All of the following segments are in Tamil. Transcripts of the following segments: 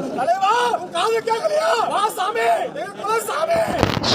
अरे वाह! क्या कर लिया वाह सामने सामने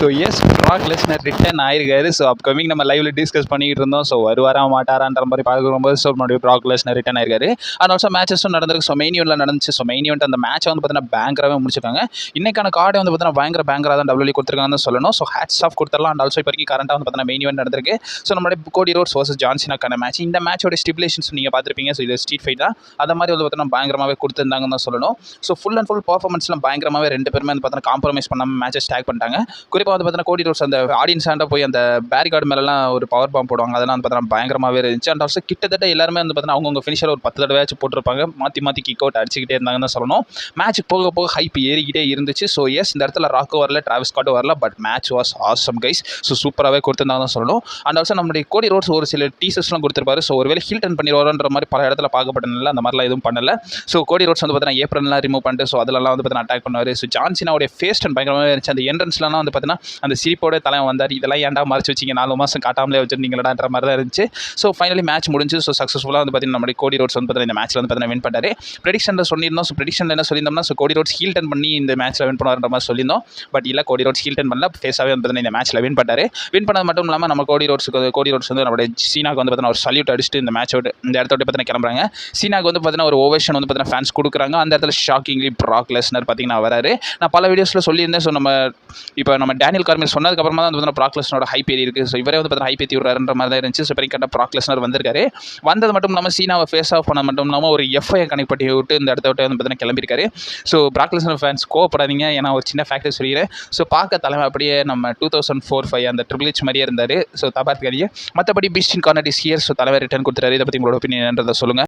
so yes Brock Lesnar return ஆயிருக்காரு. ஸோ அப்கமிங் நம்ம லைவ்ல டிஸ்கஸ் பண்ணிக்கிட்டு இருந்தோம். ஸோ வருவாரா மாட்டாரான்ற மாதிரி பார்க்கும்போது ஸோ மறுபடியும் ப்ராக் லெஸ்னர் ரிட்டன் ஆயிருக்காரு. அண்ட் ஆல்சோ மேட்சஸும் நடந்திருக்கு. ஸோ மெயின் ஈவெண்ட்டில் நடந்துச்சு. ஸோ மெயின் ஈவெண்ட் அந்த மேட்ச்சை வந்து பார்த்தீங்கன்னா பேங்கராகவே முடிச்சிருக்காங்க. இன்னைக்கான கார்டை வந்து பார்த்தீங்கன்னா பயங்கர பேங்கராக தான் டபிள்யூ கொடுத்துருக்காங்கன்னு சொல்லணும். ஸோ ஹேட்ஸ் ஆஃப் கொடுத்துடலாம். அண்ட் ஆல்சோ இப்போ வரைக்கும் கரண்ட்டாக வந்து பார்த்தீங்கன்னா மெயின் ஈவெண்ட் நடந்திருக்கு. ஸோ நம்மளுடைய கோடி ரோட்ஸ் வர்சஸ் ஜான்சினாக்கான மேட்ச் இந்த மேட்சோட ஸ்டிபுலேஷன்ஸ் நீங்கள் பார்த்துருப்பீங்க. ஸோ இது ஸ்ட்ரீட் ஃபைட் தான். அதை மாதிரி வந்து பார்த்தீங்கன்னா பயங்கரமாகவே கொடுத்துருந்தாங்கன்னு தான் சொல்லணும். ஸோ ஃபுல் அண்ட் ஃபுல் பர்ஃபார்மன்ஸ்லாம் பயங்கரமாகவே ரெண்டு பேருமே வந்து பார்த்தீங்கன்னா காம்ப்ரமைஸ் பண்ணாமல் மேட்சஸ் ஸ்டாக் பண்ணிட்டாங்க. குறிப்பாக வந்து பார்த்தீங்கன்னா கோடி ரோட்ஸ் அந்த ஆடியன்ஸ் ஆண்ட போய் அந்த பேரிகார்டு மேலலாம் ஒரு பவர் பாம்பு போடுவாங்க. அதெல்லாம் வந்து பார்த்தீங்கன்னா பயங்கரமாகவே இருந்துச்சு. அண்ட் ஆல்சோ கிட்டத்தட்ட எல்லாருமே வந்து பார்த்தீங்கன்னா அவங்கவுங்க ஃபினிஷர் ஒரு பத்து தடவையாச்சும் போட்டிருப்பாங்க. மாற்றி மாற்றி கிக் அவுட் அடிச்சுக்கிட்டே இருந்தாங்கன்னு தான் சொல்லணும். மேட்ச் போக போக ஹைப் ஏறிக்கிட்டே இருந்துச்சு. ஸோ எஸ் இந்த இடத்துல ராக்கோ வரல டிராவிஸ் ஸ்காட்டும் வரல but match was awesome guys so சூப்பராகவே கொடுத்துருந்தாங்க தான் சொல்லணும். அண்ட் ஆல்சோ நம்மளுடைய கோடி ரோட்ஸ் ஒரு சில டீசர்ஸ்லாம் கொடுத்துருப்பாரு. ஸோ ஒருவேளை ஹில் டர்ன் பண்ணிடுவாருன்ற மாதிரி பல இடத்துல பார்க்கப்பட்டனால அந்த மாதிரிலாம் எதுவும் பண்ணல. ஸோ கோடி ரோட்ஸ் வந்து பார்த்தீங்கன்னா ஏப்ரல்லாம் ரிமூவ் பண்ணிட்டு ஸோ அதெல்லாம் வந்து பார்த்தீங்கன்னா அட்டாக் பண்ணுவார். ஸோ ஜான்சினாவுடைய ஃபேஸ் டர்ன் பயங்கரமாக இருந்துச்சு. அந்த என்ட்ரன்ஸ்லாம் வந்து பார்த்தீங்கன்னா அந்த சிரிப்போட தலைவன் வந்தார். இதெல்லாம் ஏன்டா மறைச்சு வச்சிங்க? நாலு மாதம் காட்டாமலே வச்சுருந்தீங்களான்ற மாதிரி தான் இருந்துச்சு. ஸோ ஃபைனலி மேட்ச் முடிஞ்சு ஸோ சக்ஸஸ்ஃபுல்லாக வந்து பார்த்தீங்கன்னா நம்மளுடைய கோடி ரோட்ஸ் வந்து பார்த்தீங்கன்னா இந்த மேட்ச்சில் வந்து பார்த்தீங்கன்னா வின் பண்ணாரு ப்ரெடிக்ஷனில் சொல்லியிருந்தோம். ஸோ ப்ரெடிக்ஷனில் என்ன சொல்லியிருந்தோம்னா so Cody Rhodes heel turn பண்ணி இந்த மேட்ச்சில் வின் பண்ணுவார்ன்ற மாதிரி சொல்லியிருந்தோம். பட் இல்லை கோடி ரோட்ஸ் ஹீல் டர்ன் பண்ணல. ஃபேஸாகவே வந்து பார்த்தீங்கன்னா இந்த மேட்ச்சில் வின் பண்ணார் வின் பண்ணது மட்டும் இல்லாமல் நம்ம கோடி ரோட்ஸுக்கு வந்து- கோடி ரோட்ஸ் வந்து நம்மளுடைய சீனாக்கு வந்து பார்த்தீங்கன்னா ஒரு சல்யூட் அடிச்சுட்டு இந்த மேட்ச் இந்த இடத்த விட்டு பார்த்தீங்கன்னா கிளம்புறாங்க. சீனாக்கு வந்து பார்த்தீங்கன்னா ஒரு ஓவேஷன் வந்து பார்த்தீங்கன்னா ஃபேன்ஸ் கொடுக்குறாங்க. அந்த இடத்துல ஷாக்கிங்லி ப்ராக் லெஸ்னர் பார்த்தீங்கன்னா வராரு. நான் பல வீடியோஸில் சொல்லியிருந்தேன். ஸோ நம்ம இப்போ நம்ம டேனியல் கார்மியர் சொன்னதுக்கப்புறமா தான் வந்து பார்த்தீங்கன்னா ப்ராக் ஹைப் ஏறி இருக்குது ஸோ இவரே வந்து பார்த்தீங்கன்னா ஹைப் ஏற்றி விடுறாருன்ற மாதிரி தான் இருந்துச்சு. ஸோ பெரிய கட்ட ப்ராக் வந்திருக்காரு. வந்தது மட்டும் இல்லாமல் சீனாவை ஃபேஸ் ஆஃப் பண்ண மட்டும் இல்லாமல் ஒரு எஃப்ஐ கனெக்ட் பண்ணி விட்டு இந்த இடத்த விட்டு வந்து பார்த்தீங்கன்னா கிளம்பியிருக்காரு. ஸோ ப்ராக்லஸ்னர் ஃபேன்ஸ் கோவப்படாதீங்க. ஏன்னா ஒரு சின்ன ஃபேக்டர் சொல்லிடுறேன் ஸோ பார்க்க தலைமை அப்படியே நம்ம டூ தௌசண்ட் ஃபோர் ஃபைவ் அந்த ட்ரிபிள் ஹெச் மாதிரியே இருந்தார். ஸோ தபார்த்துக்காதீங்க மற்றபடி பிஸ்டின் கார்னர் இஸ் ஹியர் ஸோ தலைவர் ரிட்டர்ன் கொடுத்துறாரு இதை பற்றி உங்களோட ஒப்பீனியன்றதை சொல்லுங்கள்